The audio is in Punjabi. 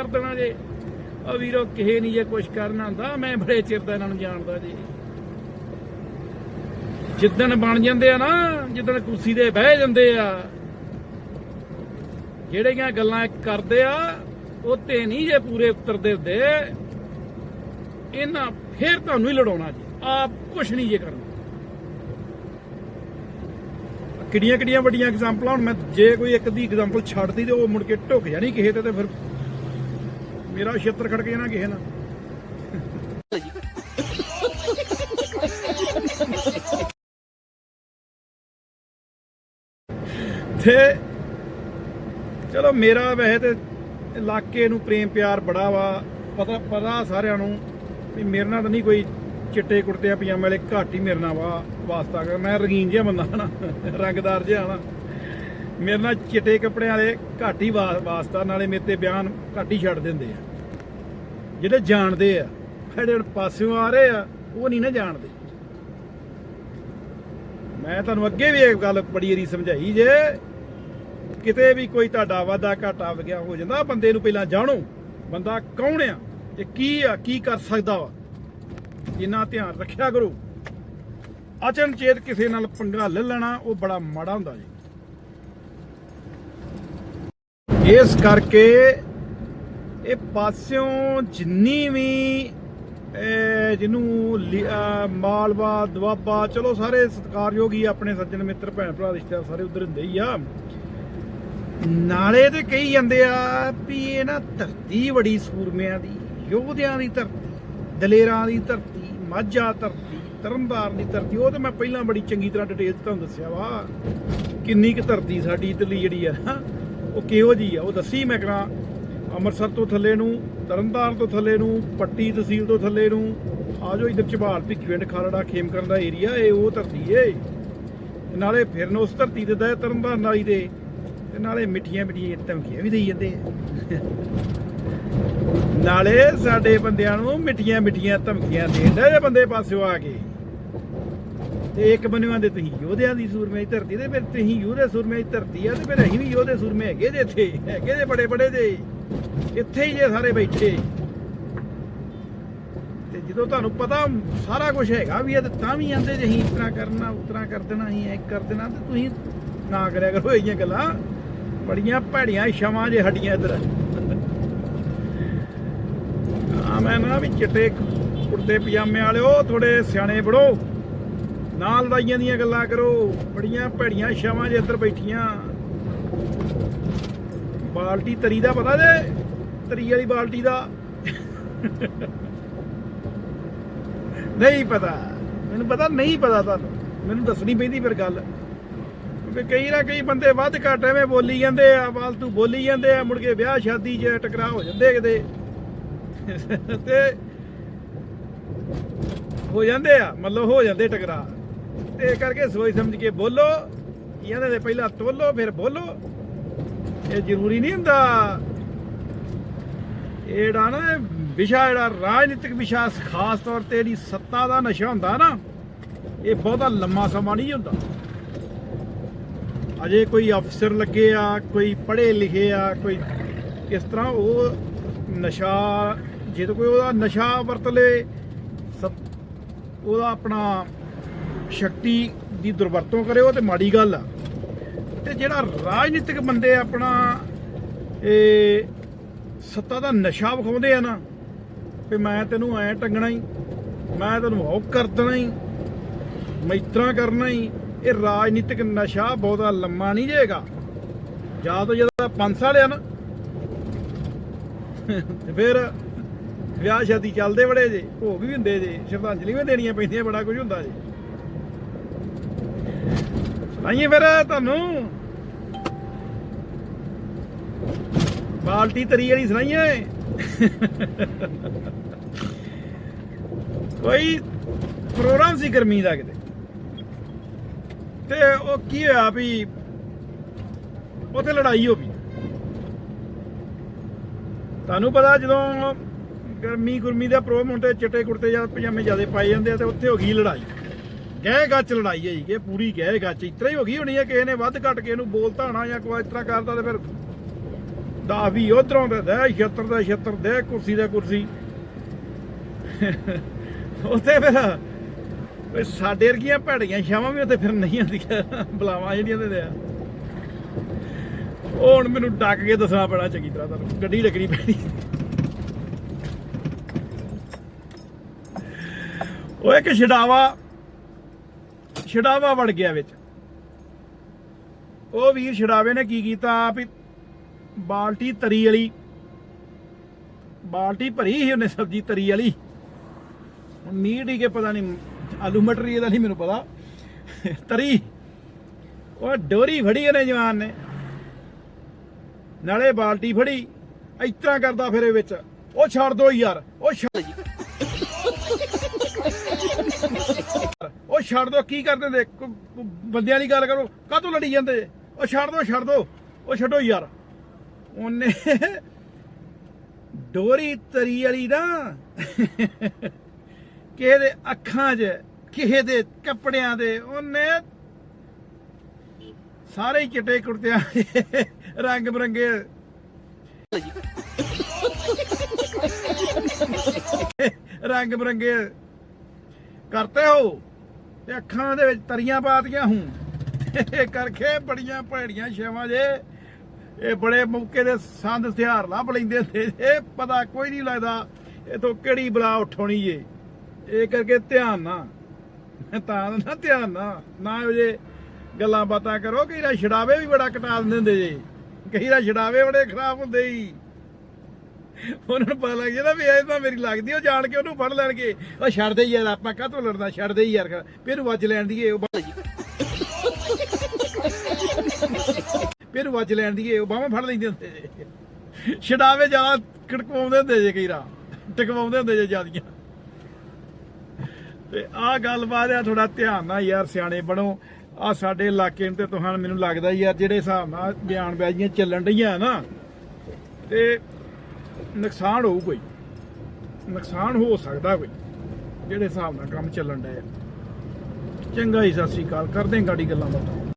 ਕਰ ਦੇਣਾ ਜੇ। ਆ ਵੀਰੋ, ਕਿਸੇ ਨਹੀਂ ਜੇ ਕੁਝ ਕਰਨਾ ਹੁੰਦਾ, ਮੈਂ ਬੜੇ ਚਿਰ ਦਾ ਇਹਨਾਂ ਨੂੰ ਜਾਣਦਾ ਜੀ। ਜਿੱਦਣ ਬਣ ਜਾਂਦੇ ਆ ਨਾ, ਜਿੱਦਣ ਕੁਰਸੀ ਤੇ ਬਹਿ ਜਾਂਦੇ ਆ, ਜਿਹੜੀਆਂ ਗੱਲਾਂ ਕਰਦੇ ਆ, ਉਹ ਤੇ ਨਹੀਂ ਜੇ ਪੂਰੇ ਉਤਰਦੇ ਹੁੰਦੇ, ਇਹਨਾਂ ਫੇਰ ਤੁਹਾਨੂੰ ਹੀ ਲੜਾਉਣਾ ਜੀ। ਆਪ ਕੁਝ ਨਹੀਂ ਜੇ ਕਰਨਾ। ਕਿੜੀਆਂ ਕਿੜੀਆਂ ਵੱਡੀਆਂ ਐਗਜ਼ਾਮਪਲਾਂ ਹੁਣ ਮੈਂ ਜੇ ਕੋਈ ਇੱਕ ਦੀ ਐਗਜ਼ਾਮਪਲ ਛੱਡਦੀ ਤੇ ਉਹ ਮੁੜ ਕੇ ਢੁੱਕ ਜਾਣੀ ਕਿਸੇ ਤੇ ਤੇ ਫਿਰ ਮੇਰਾ ਛੇਤਰ ਖੜਕ ਜਾਣਾ ਕਿਸੇ ਨਾਲ। ਤੇ ਚਲੋ ਮੇਰਾ ਵੈਸੇ ਤੇ ਇਲਾਕੇ ਨੂੰ ਪ੍ਰੇਮ ਪਿਆਰ ਬੜਾ ਵਾ। ਪਤਾ ਪਤਾ ਸਾਰਿਆਂ ਨੂੰ ਵੀ ਮੇਰੇ ਨਾਲ ਤਾਂ ਨਹੀਂ ਕੋਈ ਚਿੱਟੇ ਕੁੜਤੇ ਪਜਾਮੇ ਵਾਲੇ, ਘੱਟ ਹੀ ਮੇਰੇ ਨਾਲ ਵਾ ਵਾਸਤਾ ਕਰ। ਮੈਂ ਰੰਗੀਨ ਜਿਹਾ ਬੰਦਾ ਹਨਾ ਰੰਗਦਾਰ ਜਿਹਾ ਹਨਾ ਮੇਰੇ ਨਾਲ ਚਿੱਟੇ ਕੱਪੜਿਆਂ ਵਾਲੇ ਘੱਟ ਹੀ ਵਾ- ਵਾਸਤਾ, ਨਾਲੇ ਮੇਰੇ ਤੇ ਬਿਆਨ ਘੱਟ ਹੀ ਛੱਡ ਦਿੰਦੇ ਆ। ਜਿਹੜੇ ਜਾਣਦੇ ਆ ਜਿਹੜੇ ਪਾਸਿਓਂ ਆ ਰਹੇ ਆ, ਉਹ ਨਹੀਂ ਨਾ ਜਾਣਦੇ। ਮੈਂ ਤੁਹਾਨੂੰ ਅੱਗੇ ਵੀ ਇਹ ਗੱਲ ਬੜੀ ਵਾਰੀ ਸਮਝਾਈ ਜੇ, ਕਿਤੇ ਵੀ ਕੋਈ ਤੁਹਾਡਾ ਵਾਦਾ ਘਾਟਾ ਵਗਿਆ ਹੋ ਜਾਂਦਾ, ਬੰਦੇ ਨੂੰ ਪਹਿਲਾਂ ਜਾਣੋ, ਬੰਦਾ ਕੌਣ ਆ, ਇਹ ਕੀ ਆ, ਕੀ ਕਰ ਸਕਦਾ ਵਾ। ਇਹਨਾਂ ਧਿਆਨ ਰੱਖਿਆ ਕਰੋ। ਅਚਨਚੇਤ ਕਿਸੇ ਨਾਲ ਪੰਗਾ ਲੈ ਲੈਣਾ, ਉਹ ਬੜਾ ਮਾੜਾ ਹੁੰਦਾ ਜੀ। ਇਸ ਕਰਕੇ ਇਹ ਪਾਸਿਓਂ ਜਿੰਨੀ ਵੀ ਜਿਹਨੂੰ ਲਿ- ਮਾਲਵਾ ਦੁਆਬਾ ਚਲੋ ਸਾਰੇ ਸਤਿਕਾਰਯੋਗ ਹੀ ਆਪਣੇ ਸੱਜਣ ਮਿੱਤਰ ਭੈਣ ਭਰਾ ਰਿਸ਼ਤੇਦਾਰ ਸਾਰੇ ਉਧਰ ਹੁੰਦੇ ਹੀ ਆ। ਨਾਲੇ ਤੇ ਕਹੀ ਜਾਂਦੇ ਆ ਵੀ ਇਹ ਨਾ ਧਰਤੀ ਬੜੀ ਸੂਰਮਿਆਂ ਦੀ ਯੋਧਿਆਂ ਦੀ ਧਰਤੀ ਦਲੇਰਾਂ ਦੀ ਧਰਤੀ ਮਾਝਾ ਧਰਤੀ ਤਰਨਤਾਰਨ ਦੀ ਧਰਤੀ ਉਹ ਤੇ ਮੈਂ ਪਹਿਲਾਂ ਬੜੀ ਚੰਗੀ ਤਰ੍ਹਾਂ ਡਿਟੇਲ ਚ ਤੁਹਾਨੂੰ ਦੱਸਿਆ ਵਾ। ਕਿੰਨੀ ਕੁ ਧਰਤੀ ਸਾਡੀ ਇਧਰਲੀ ਜਿਹੜੀ ਆ ਨਾ, ਉਹ ਕਿਹੋ ਜੀ ਆ ਉਹ ਦੱਸੀ ਮੈਂ ਕਰਾਂ। ਅੰਮ੍ਰਿਤਸਰ ਤੋਂ ਥੱਲੇ ਨੂੰ, ਤਰਨਤਾਰਨ ਤੋਂ ਥੱਲੇ ਨੂੰ, ਪੱਟੀ ਤਹਿਸੀਲ ਤੋਂ ਥੱਲੇ ਨੂੰ, ਆ ਜਾਓ ਇਧਰ ਝਬਾਲ ਭਿੱਖੀਵਿੰਡ ਖਾਲੜਾ ਖੇਮਕਰਨ ਦਾ ਏਰੀਆ ਇਹ ਉਹ ਧਰਤੀ ਏ। ਨਾਲੇ ਫਿਰਨ ਉਸ ਧਰਤੀ ਦੇ ਦਾ ਤਰਨਤਾਰਨ ਵਾਲੀ ਦੇ ਤੇ ਨਾਲੇ ਮਿੱਠੀਆਂ ਮਿੱਠੀਆਂ ਧਮਕੀਆਂ ਵੀ ਦੇਈ ਜਾਂਦੇ ਆ। ਨਾਲੇ ਸਾਡੇ ਬੰਦਿਆਂ ਨੂੰ ਮਿੱਠੀਆਂ ਮਿੱਠੀਆਂ ਧਮਕੀਆਂ ਦੇਂਦੇ ਜੇ ਬੰਦੇ ਪਾਸਿਓ ਆ ਕੇ। ਤੇ ਇੱਕ ਬੰਨਿਆਂ ਦੇ ਤੁਸੀਂ ਯੋਧਿਆਂ ਦੀ ਸੂਰਮੇ ਦੀ ਧਰਤੀ ਤੇ ਫਿਰ ਤੁਸੀਂ ਯੋਧੇ ਸੂਰਮੇ ਦੀ ਧਰਤੀ ਆ ਤੇ ਫਿਰ ਅਸੀਂ ਵੀ ਯੋਧੇ ਸੂਰਮੇ ਹੈਗੇ ਜੇ ਇੱਥੇ, ਹੈਗੇ ਜੇ ਬੜੇ ਬੜੇ ਜੇ। ਇੱਥੇ ਹੀ ਜੇ ਸਾਰੇ ਬੈਠੇ। ਤੇ ਜਦੋਂ ਤੁਹਾਨੂੰ ਪਤਾ ਸਾਰਾ ਕੁਝ ਹੈਗਾ ਵੀ ਇਹ ਤੇ ਤਾਂ ਵੀ ਆਂਦੇ ਜੇ ਅਸੀਂ ਇਸ ਕਰਨਾ, ਉਸ ਕਰ ਦੇਣਾ, ਅਸੀਂ ਐ ਕਰ ਦੇਣਾ, ਤੇ ਤੁਸੀਂ ਨਾ ਕਰਿਆ ਕਰੋ ਇਹ ਜਿਹੀਆਂ ਗੱਲਾਂ। ਬੜੀਆਂ ਭੈੜੀਆਂ ਇਸ਼ਾਵਾਂ ਜੇ ਹੱਡੀਆਂ ਇੱਧਰ। ਆ ਮੈਂ ਨਾ ਵੀ ਚਿੱਟੇ ਕੁੜਤੇ ਪਜਾਮੇ ਵਾਲਿਓ ਥੋੜੇ ਸਿਆਣੇ ਬੜੋ। ਨਾਲ ਲੜਾਈਆਂ ਦੀਆਂ ਗੱਲਾਂ ਕਰੋ। ਬੜੀਆਂ ਭੈੜੀਆਂ ਇਸ਼ਾਵਾਂ ਜੇ ਇੱਧਰ ਬੈਠੀਆਂ। ਬਾਲਟੀ ਤਰੀ ਦਾ ਪਤਾ ਜੇ? ਤਰੀ ਵਾਲੀ ਬਾਲਟੀ ਦਾ। ਨਹੀਂ ਪਤਾ। ਮੈਨੂੰ ਪਤਾ, ਨਹੀਂ ਪਤਾ ਤੁਹਾਨੂੰ। ਮੈਨੂੰ ਦੱਸਣੀ ਪੈਂਦੀ ਫਿਰ ਗੱਲ। ਕਿਉਂਕਿ ਕਈ ਨਾ ਕਈ ਬੰਦੇ ਵੱਧ ਘੱਟ ਐਵੇਂ ਬੋਲੀ ਜਾਂਦੇ ਆ ਫਾਲਤੂ ਬੋਲੀ ਜਾਂਦੇ ਆ, ਮੁੜ ਕੇ ਵਿਆਹ, ਸ਼ਾਦੀ 'ਚ ਟਕਰਾਅ ਹੋ ਜਾਂਦੇ ਕਿਤੇ। ਤੇ ਹੋ ਜਾਂਦੇ ਆ, ਮਤਲਬ ਹੋ ਜਾਂਦੇ ਟਕਰਾਅ। ਤੇ ਇਹ ਕਰਕੇ ਸੋਚ ਸਮਝ ਕੇ ਬੋਲੋ। ਇਹਨਾਂ ਦੇ ਪਹਿਲਾਂ ਤੋਲੋ, ਫਿਰ ਬੋਲੋ। ਇਹ ਜ਼ਰੂਰੀ ਨਹੀਂ ਹੁੰਦਾ। ਇਹ ਜਿਹੜਾ ਨਾ ਇਹ ਵਿਸ਼ਾ, ਜਿਹੜਾ ਰਾਜਨੀਤਿਕ ਵਿਸ਼ਾ ਖਾਸ ਤੌਰ ਤੇ ਜਿਹੜੀ ਸੱਤਾ ਦਾ ਨਸ਼ਾ ਹੁੰਦਾ ਨਾ, ਇਹ ਬਹੁਤਾ ਲੰਮਾ ਸਮਾਂ ਨਹੀਂ ਹੁੰਦਾ। ਅਜੇ ਕੋਈ ਅਫਸਰ ਲੱਗੇ ਆ, ਕੋਈ ਪੜ੍ਹੇ ਲਿਖੇ ਆ, ਕੋਈ ਇਸ ਤਰ੍ਹਾਂ ਉਹ ਨਸ਼ਾ, ਜੇ ਕੋਈ ਉਹਦਾ ਨਸ਼ਾ ਵਰਤ ਲੇ ਉਹਦਾ ਆਪਣਾ ਸ਼ਕਤੀ ਦੀ ਦੁਰਵਰਤੋਂ ਕਰੇ ਉਹ ਤੇ ਮਾੜੀ ਗੱਲ ਆ। ਤੇ ਜਿਹੜਾ ਰਾਜਨੀਤਿਕ ਬੰਦੇ ਆਪਣਾ, ਇਹ ਸੱਤਾ ਦਾ ਨਸ਼ਾ ਵਿਖਾਉਂਦੇ ਆ ਨਾ, ਵੀ ਮੈਂ ਤੈਨੂੰ ਐ ਟੰਗਣਾ ਹੀ ਮੈਂ ਤੈਨੂੰ ਉਹ ਕਰ ਦੇਣਾ ਹੀ ਮੈਤਰਾ ਕਰਨਾ ਹੀ ਇਹ ਰਾਜਨੀਤਿਕ ਨਸ਼ਾ ਬਹੁਤਾ ਲੰਮਾ ਨਹੀਂ ਜਾਏਗਾ ਜਾਂ ਤਾਂ ਜਦੋਂ ਪੰਜ ਸਾਲ ਆ ਨਾ, ਤੇ ਫਿਰ ਵਿਆਹ ਸ਼ਾਦੀ ਚੱਲਦੇ ਬੜੇ ਜੇ, ਭੋਗ ਵੀ ਹੁੰਦੇ ਜੇ ਸ਼ਰਧਾਂਜਲੀ ਵੀ ਦੇਣੀਆਂ ਪੈਂਦੀਆਂ, ਬੜਾ ਕੁਝ ਹੁੰਦਾ ਜੇ। ਸੁਣਾਈਏ ਫਿਰ ਤੁਹਾਨੂੰ ਬਾਲਟੀ ਤਰੀ ਵਾਲੀ ਸੁਣਾਈਏ ਕੋਈ ਪ੍ਰੋਗਰਾਮ ਸੀ ਗਰਮੀ ਦਾ ਕਿਤੇ? ਤੇ ਉਹ ਕੀ ਹੋਇਆ ਵੀ ਉੱਥੇ ਲੜਾਈ ਹੋ ਗਈ। ਤੁਹਾਨੂੰ ਪਤਾ ਜਦੋਂ ਗਰਮੀ ਗੁਰਮੀ ਦਾ ਪ੍ਰੋਗਰਾਮ ਹੁੰਦੇ ਚਿੱਟੇ ਕੁੜਤੇ ਜਾਂ ਪਜਾਮੇ ਜਿਆਦੇ ਪਾਏ ਜਾਂਦੇ ਆ ਤੇ ਉੱਥੇ ਹੋ ਗਈ ਲੜਾਈ। ਗਹਿ ਗੱਚ ਲੜਾਈ ਹੈ ਜੀ ਕਿ ਪੂਰੀ ਗਹਿ ਗੱਚ। ਇਸ ਤਰ੍ਹਾਂ ਹੀ ਹੋ ਗਈ ਹੋਣੀ ਹੈ, ਕਿਸੇ ਨੇ ਵੱਧ ਘੱਟ ਕੇ ਇਹਨੂੰ ਬੋਲਤਾ ਹੋਣਾ ਜਾਂ ਕੋਈ ਇਸ ਤਰ੍ਹਾਂ ਕਰਦਾ ਤੇ ਫਿਰ 10 ਵੀ ਉਧਰੋਂ ਦੇ ਦੇ 76 ਦਾ 76 ਦੇ, ਕੁਰਸੀ ਦਾ ਕੁਰਸੀ। ਉੱਥੇ ਫਿਰ ਓਏ ਸਾਡੇ ਵਰਗੀਆਂ ਭੈੜੀਆਂ ਛਾਵਾਂ ਵੀ ਉੱਥੇ ਫਿਰ ਨਹੀਂ ਆਉਂਦੀਆਂ, ਬਲਾਵਾਂ ਜਿਹੜੀਆਂ ਦੇ ਆ ਉਹ ਹੁਣ ਮੈਨੂੰ ਡੱਕ ਕੇ ਦੱਸਣਾ ਪੈਣਾ ਚੰਗੀ ਤਰ੍ਹਾਂ ਤੁਹਾਨੂੰ, ਗੱਡੀ ਲੱਗਣੀ ਪੈਣੀ। ਉਹ ਇੱਕ ਛਡਾਵਾ ਛਡਾਵਾ ਵੜ ਗਿਆ ਵਿੱਚ। ਉਹ ਵੀਰ ਛਡਾਵੇ ਨੇ ਕੀ ਕੀਤਾ ਵੀ ਬਾਲਟੀ ਤਰੀ ਵਾਲੀ। ਬਾਲਟੀ ਭਰੀ ਸੀ ਉਹਨੇ ਸਬਜ਼ੀ ਤਰੀ ਵਾਲੀ। ਹੁਣ ਮੀਟ ਹੀ ਕੇ ਪਤਾ ਨਹੀਂ ਆਲੂ ਮਟਰ ਇਹਦਾ ਨਹੀਂ ਮੈਨੂੰ ਪਤਾ। ਤਰੀ। ਉਹ ਡੋਰੀ ਫੜੀ ਉਹਨੇ ਜਵਾਨ ਨੇ। ਨਾਲੇ ਬਾਲਟੀ ਫੜੀ। ਇਸ ਤਰ੍ਹਾਂ ਕਰਦਾ ਫਿਰ ਇਹ ਵਿੱਚ। ਉਹ ਛੱਡ ਦੋ ਯਾਰ। ਉਹ ਛੱਡ ਉਹ ਛੱਡ ਦੋ, ਕੀ ਕਰਦੇ ਨੇ ਬੰਦਿਆਂ ਦੀ ਗੱਲ ਕਰੋ। ਕਾਹਤੋਂ ਲੜੀ ਜਾਂਦੇ? ਉਹ ਛੱਡ ਦੋ ਛੱਡ ਦੋ। ਉਹ ਛੱਡੋ ਯਾਰ। ਉਹਨੇ ਡੋਰੀ ਤਰੀ ਵਾਲੀ ਨਾ ਕਿਸੇ ਦੇ ਅੱਖਾਂ 'ਚ ਕਿਸੇ ਦੇ ਕੱਪੜਿਆਂ ਦੇ, ਉਹਨੇ ਸਾਰੇ ਚਿੱਟੇ ਕੁੜਤਿਆਂ ਰੰਗ ਬਰੰਗੇ। ਰੰਗ ਬਰੰਗੇ ਕਰਤੇ ਹੋ ਤੇ ਅੱਖਾਂ ਦੇ ਵਿੱਚ ਤਰੀਆਂ ਪਾਤੀਆਂ ਹੂੰ। ਇਹ ਕਰਕੇ ਬੜੀਆਂ ਭੈੜੀਆਂ ਸ਼ੇਵਾਂ ਜੇ। ਇਹ ਬੜੇ ਮੌਕੇ ਦੇ ਸੰਦ ਹਥਿਆਰ ਲੱਭ ਲੈਂਦੇ ਹੁੰਦੇ ਇਹ ਪਤਾ ਕੋਈ ਨਹੀਂ ਲੱਗਦਾ ਇਥੋਂ ਕਿਹੜੀ ਬਲਾ ਉਠਾਉਣੀ ਜੇ ਇਹ ਕਰਕੇ ਧਿਆਨ ਨਾ ਤਾਂ ਨਾ ਧਿਆਨ ਨਾ ਨਾ ਜੇ ਗੱਲਾਂ ਬਾਤਾਂ ਕਰੋ, ਕਈ ਰਾ ਛਡਾਵੇ ਵੀ ਬੜਾ ਕਟਾ ਦਿੰਦੇ ਹੁੰਦੇ ਜੇ। ਕਈ ਰਾ ਛਡਾਵੇ ਬੜੇ ਖਰਾਬ ਹੁੰਦੇ ਹੀ ਉਹਨਾਂ ਨੂੰ ਪਤਾ ਲੱਗ ਜਾਂਦਾ ਵੀ ਇਹ ਤਾਂ ਮੇਰੀ ਲੱਗਦੀ ਉਹ ਜਾਣ ਕੇ ਉਹਨੂੰ ਫੜ ਲੈਣਗੇ। ਉਹ ਛੱਡਦੇ ਯਾਰ ਆਪਾਂ ਕਾਹਤੋਂ ਲੜਨਾ? ਛੱਡਦੇ ਯਾਰ ਫਿਰ ਵੱਜ ਲੈਣ ਦੀ ਉਹ ਫਿਰ ਇਹਨੂੰ ਵੱਜ ਲੈਣ ਦੀ ਉਹ ਬਾਹਾਂ ਫੜ ਲੈਂਦੇ ਹੁੰਦੇ ਜੇ ਛਡਾਵੇ ਜ਼ਿਆਦਾ ਖੜਕਵਾਉਂਦੇ ਹੁੰਦੇ ਜੇ ਕਈ ਰਾ ਟਕਵਾਉਂਦੇ ਹੁੰਦੇ ਜੇ ਜਿਆਦੀਆਂ। ਤੇ ਆਹ ਗੱਲਬਾਤ ਆ ਥੋੜਾ ਧਿਆਨ ਨਾਲ ਯਾਰ ਸਿਆਣੇ ਬਣੋ। ਆ ਸਾਡੇ ਇਲਾਕੇ ਨੂੰ ਤੇ ਤੁਹਾਨੂੰ ਮੈਨੂੰ ਲੱਗਦਾ ਯਾਰ, ਜਿਹੜੇ ਹਿਸਾਬ ਨਾਲ ਬਿਆਨਬਾਜ਼ੀਆਂ ਚੱਲਣ ਡੀਆਂ ਨਾ, ਤੇ ਨੁਕਸਾਨ ਹੋਊ ਕੋਈ। ਨੁਕਸਾਨ ਹੋ ਸਕਦਾ ਕੋਈ, ਜਿਹੜੇ ਹਿਸਾਬ ਨਾਲ ਕੰਮ ਚੱਲਣ ਡਿਆ ਚੰਗਾ ਹੀ ਸਤਿ ਸ਼੍ਰੀ ਅਕਾਲ। ਕਰਦੇ ਆਂ ਗਾੜੀ ਗੱਲਾਂ ਬਾਤਾਂ।